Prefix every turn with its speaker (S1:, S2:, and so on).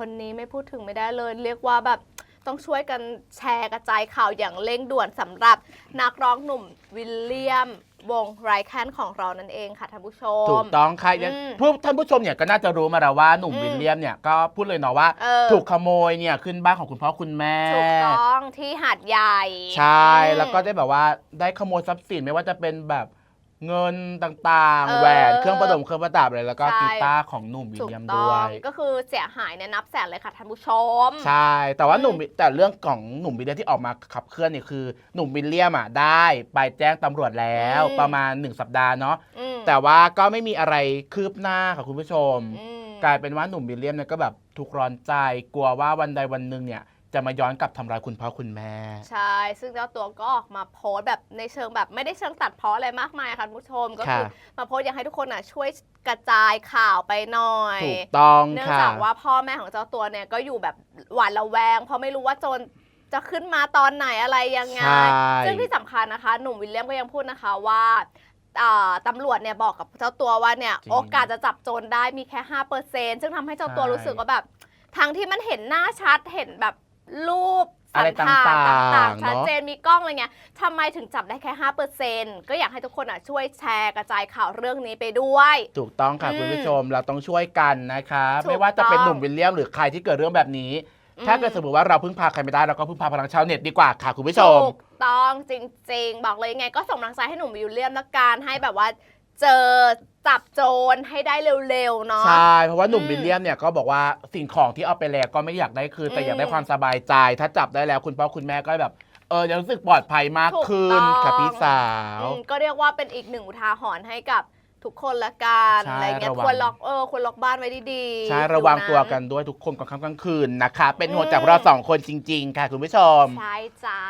S1: คนนี้ไม่พูดถึงไม่ได้เลย เรียกว่าแบบต้องช่วยกันแชร์กระจายข่าวอย่างเร่งด่วนสำหรับนักร้องหนุ่มวิลเลียม วงไรแคนของเรานั่นเองค่ะท่านผู้ชม
S2: ถูกต้องค่ะยัง
S1: อืม
S2: ผู้ท่านผู้ชมเนี่ยก็น่าจะรู้มาแล้วว่าหนุ่ม
S1: อืม
S2: วิลเลียมเนี่ยก็พูดเลยเนาะว่า
S1: เออ
S2: ถูกขโมยเนี่ยขึ้นบ้านของคุณพ่อคุณแม่
S1: ถูกต้องที่หาดใหญ่
S2: ใช่
S1: อืม
S2: แล้วก็ได้แบบว่าได้ขโมยทรัพย์สินไม่ว่าจะเป็นแบบ เงินต่าง
S1: เอ
S2: ๆ
S1: อ
S2: แหวนเครื่องประดมเครื่องประดับอะไรแล้วก็
S1: ใช่
S2: กีตาร์ของหนุ่มวิล
S1: ถูก
S2: เลียม
S1: ต้
S2: ด้
S1: อ
S2: ว
S1: ง
S2: ย
S1: ก็คือเสียหายเนี่ยนับแสนเลยค่ะท่านผู้ชม
S2: ใช่ แต่ว่า
S1: อืม
S2: หนุ่มแต่เรื่องของหนุ่มวิลเลียมที่ออกมาขับเคลื่อนเนี่ยคือหนุ่มวิลเลียมอะได้ไปแจ้งตำรวจแล้วประมาณ 1 สัปดาห์เนาะ
S1: อืม
S2: แต่ว่าก็ไม่มีอะไรคืบหน้าค่ะคุณผู้ชม
S1: อืม
S2: กลายเป็นว่าหนุ่มวิลเลียมเนี่ยก็แบบทุกข์ร้อนใจกลัวว่าวันใดวันหนึ่งเนี่ย จะมาย้อนกลับทำร้ายคุณพ่อคุณแม่
S1: ใช่ ซึ่งเจ้าตัวก็ออกมาโพสต์แบบในเชิงแบบไม่ได้เชิงตัดเพาะอะไรมากมายค่ะคุณผู้ชม ก็คือ
S2: ค่ะ
S1: มาโพสต์อยากให้ทุกคนอะช่วยกระจายข่าวไปหน่อย
S2: ถูกต้อง
S1: เนื่อง
S2: ค่ะ
S1: จากว่าพ่อแม่ของเจ้าตัวเนี่ยก็อยู่แบบหวาดระแวง เพราะไม่รู้ว่าโจรจะขึ้นมาตอนไหนอะไรยังไง
S2: ใช่
S1: ซึ่งที่สำคัญนะคะ หนุ่มวิลเลียมก็ยังพูดนะคะว่าอ่าตำรวจเนี่ยบอกกับเจ้าตัวว่าเนี่ย
S2: จริง
S1: โอกาสจะจับโจรได้มีแค่ห้าเปอร์เซ็นซึ่งทำให้เจ้าตัว
S2: ใช่
S1: รู้สึกว่าแบบทั้งที่มันเห็นหน้าชัดเห็นแบบ รูป
S2: อะไร
S1: สันฐาน
S2: ต่างๆ
S1: ต่างๆชัด
S2: เนอะ
S1: เจนมีกล้องอะไรเงี้ยทำไมถึงจับได้แค่ห้าเปอร์เซ็นก็อยากให้ทุกคนอะช่วยแชร์กระจายข่าวเรื่องนี้ไปด้วย
S2: ถูกต้องค่ะ
S1: อืม
S2: คุณผู้ชมเราต้องช่วยกันนะคะ
S1: ถูก
S2: ไม่ว่าจะเป็น
S1: ต้อง
S2: หนุ่มวิลเลียมหรือใครที่เกิดเรื่องแบบนี้
S1: อืม
S2: ถ้าเกิดสมมติว่าเราพึ่งพาใครไม่ได้เราก็พึ่งพาพลังชาวเน็ตดีกว่าค่ะคุณผู้ชม
S1: ถูกต้องจริง ๆ บอกเลยไงก็ส่งกำลังใจให้หนุ่มวิลเลียมละกันให้แบบว่า เจอจับโจรให้ได้เร็วๆเนาะ
S2: ใช่ เพราะว่าหนุ่ม
S1: อืม
S2: วิลเลียมเนี่ยก็บอกว่าสิ่งของที่เอาไปแลกก็ไม่อยากได้คืนแต่
S1: อืม
S2: อยากได้ความสบายใจ ถ้าจับได้แล้วคุณพ่อคุณแม่ก็แบบเออจะรู้สึกปลอดภัยมาก
S1: ถูก
S2: ขึ้น
S1: ต้อง
S2: ค่ะพี่สาว
S1: อืมก็เรียกว่าเป็นอีกหนึ่งอุทาหรณ์ให้กับทุกคนละกัน
S2: ใช่
S1: อะไรเงี้ย
S2: ระวัง
S1: ควรล็อกเออควรล็อกบ้านไว้ดีๆ
S2: ใช่ระวังตัว
S1: ฟิ
S2: กันด้วยทุกคนกลางค่ำกลางคืนนะคะ เป็นห่วง
S1: อืม
S2: จากเราสองคนจริง ๆ ค่ะคุณผู้ชม
S1: ใช่จ้า